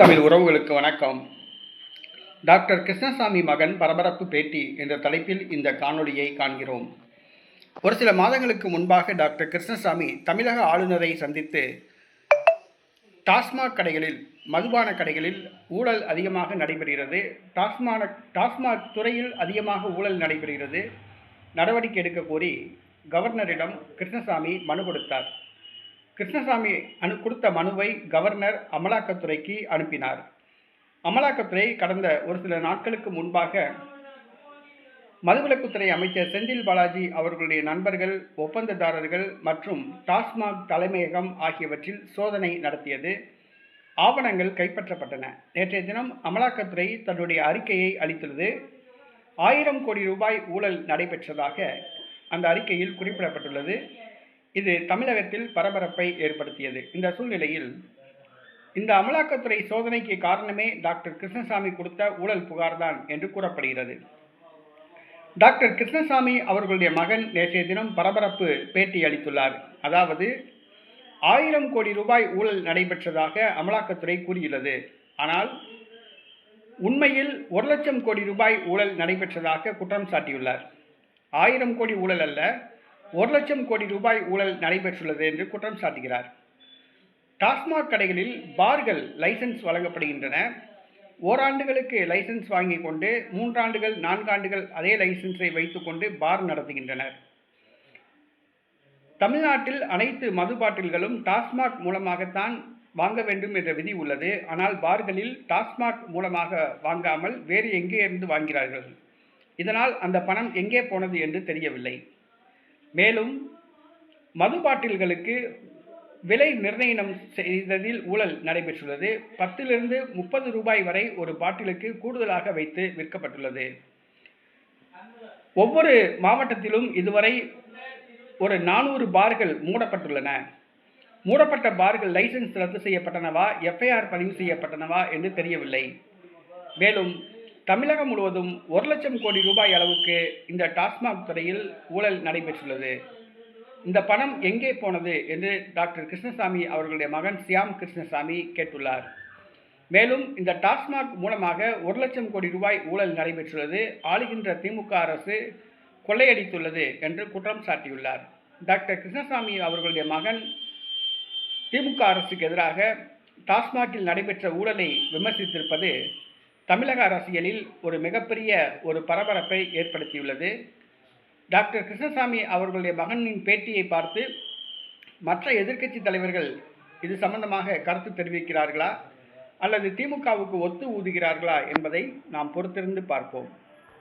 தமிழ் உறவுகளுக்கு வணக்கம். டாக்டர் கிருஷ்ணசாமி மகன் பரபரப்பு பேட்டி என்ற தலைப்பில் இந்த காணொளியை காண்கிறோம். ஒரு சில மாதங்களுக்கு முன்பாக டாக்டர் கிருஷ்ணசாமி தமிழக ஆளுநரை சந்தித்து டாஸ்மாக் கடைகளில் மதுபான கடைகளில் ஊழல் அதிகமாக நடைபெறுகிறது. டாஸ்மான டாஸ்மாக் துறையில் அதிகமாக ஊழல் நடைபெறுகிறது. நடவடிக்கை எடுக்க கோரி கவர்னரிடம் கிருஷ்ணசாமி மனு கொடுத்தார். கிருஷ்ணசாமி அனு கொடுத்த மனுவை கவர்னர் அமலாக்கத்துறைக்கு அனுப்பினார். அமலாக்கத்துறை கடந்த ஒரு சில நாட்களுக்கு முன்பாக மதுவிலக்குத்துறை அமைச்சர் செந்தில் பாலாஜி அவர்களுடைய நண்பர்கள் ஒப்பந்ததாரர்கள் மற்றும் டாஸ்மாக் தலைமையகம் ஆகியவற்றில் சோதனை நடத்தியது. ஆவணங்கள் கைப்பற்றப்பட்டன. நேற்றைய தினம் அமலாக்கத்துறை தன்னுடைய அறிக்கையை அளித்துள்ளது. ஆயிரம் கோடி ரூபாய் ஊழல் நடைபெற்றதாக அந்த அறிக்கையில் குறிப்பிடப்பட்டுள்ளது. இது தமிழகத்தில் பரபரப்பை ஏற்படுத்தியது. இந்த சூழ்நிலையில் இந்த அமலாக்கத்துறை சோதனைக்கு காரணமே டாக்டர் கிருஷ்ணசாமி கொடுத்த ஊழல் புகார்தான் என்று கூறப்படுகிறது. டாக்டர் கிருஷ்ணசாமி அவர்களுடைய மகன் நேற்றைய தினம் பரபரப்பு பேட்டி அளித்துள்ளார். அதாவது ஆயிரம் கோடி ரூபாய் ஊழல் நடைபெற்றதாக அமலாக்கத்துறை கூறியுள்ளது. ஆனால் உண்மையில் ஒரு லட்சம் கோடி ரூபாய் ஊழல் நடைபெற்றதாக குற்றம் சாட்டியுள்ளார். ஆயிரம் கோடி ஊழல் அல்ல ஒரு லட்சம் கோடி ரூபாய் ஊழல் நடைபெற்றுள்ளது என்று குற்றம் சாட்டுகிறார். டாஸ்மாக் கடைகளில் பார்கள் லைசன்ஸ் வழங்கப்படுகின்றன. ஓராண்டுகளுக்கு லைசன்ஸ் வாங்கி கொண்டு மூன்றாண்டுகள் நான்காண்டுகள் அதே லைசன்ஸை வைத்துக்கொண்டு பார் நடத்துகின்றனர். தமிழ்நாட்டில் அனைத்து மது பாட்டில்களும் டாஸ்மாக் மூலமாகத்தான் வாங்க வேண்டும் என்ற விதி உள்ளது. ஆனால் பார்களில் டாஸ்மாக் மூலமாக வாங்காமல் வேறு எங்கே இருந்து வாங்கிறார்கள்? இதனால் அந்த பணம் எங்கே போனது என்று தெரியவில்லை. மேலும் மது பாட்டில்களுக்கு விலை நிர்ணயம் செய்ததில் ஊழல் நடைபெற்றுள்ளது. பத்திலிருந்து முப்பது ரூபாய் வரை ஒரு பாட்டிலுக்கு கூடுதலாக வைத்து விற்கப்பட்டுள்ளது. ஒவ்வொரு மாவட்டத்திலும் இதுவரை ஒரு நானூறு பார்கள் மூடப்பட்டுள்ளன. மூடப்பட்ட பார்கள் லைசன்ஸ் ரத்து செய்யப்பட்டனவா? எஃப்ஐஆர் பதிவு செய்யப்பட்டனவா? என்று தெரியவில்லை. மேலும் தமிழகம் முழுவதும் ஒரு லட்சம் கோடி ரூபாய் அளவுக்கு இந்த டாஸ்மாக் துறையில் ஊழல் நடைபெற்றுள்ளது. இந்த பணம் எங்கே போனது என்று டாக்டர் கிருஷ்ணசாமி அவர்களுடைய மகன் சியாம் கிருஷ்ணசாமி கேட்டுள்ளார். மேலும் இந்த டாஸ்மாக் மூலமாக ஒரு லட்சம் கோடி ரூபாய் ஊழல் நடைபெற்றுள்ளது. ஆளுகின்ற திமுக அரசு கொள்ளையடித்துள்ளது என்று குற்றம் சாட்டியுள்ளார். டாக்டர் கிருஷ்ணசாமி அவர்களுடைய மகன் திமுக அரசுக்கு எதிராக டாஸ்மாகில் நடைபெற்ற ஊழலை விமர்சித்திருப்பது தமிழக அரசியலில் ஒரு மிகப்பெரிய ஒரு பரபரப்பை ஏற்படுத்தியுள்ளது. டாக்டர் கிருஷ்ணசாமி அவர்களுடைய மகனின் பேட்டியை பார்த்து மற்ற எதிர்க்கட்சி தலைவர்கள் இது சம்பந்தமாக கருத்து தெரிவிக்கிறார்களா? அல்லது திமுகவுக்கு ஒத்து ஊதுகிறார்களா? என்பதை நாம் பொறுத்திருந்து பார்ப்போம்.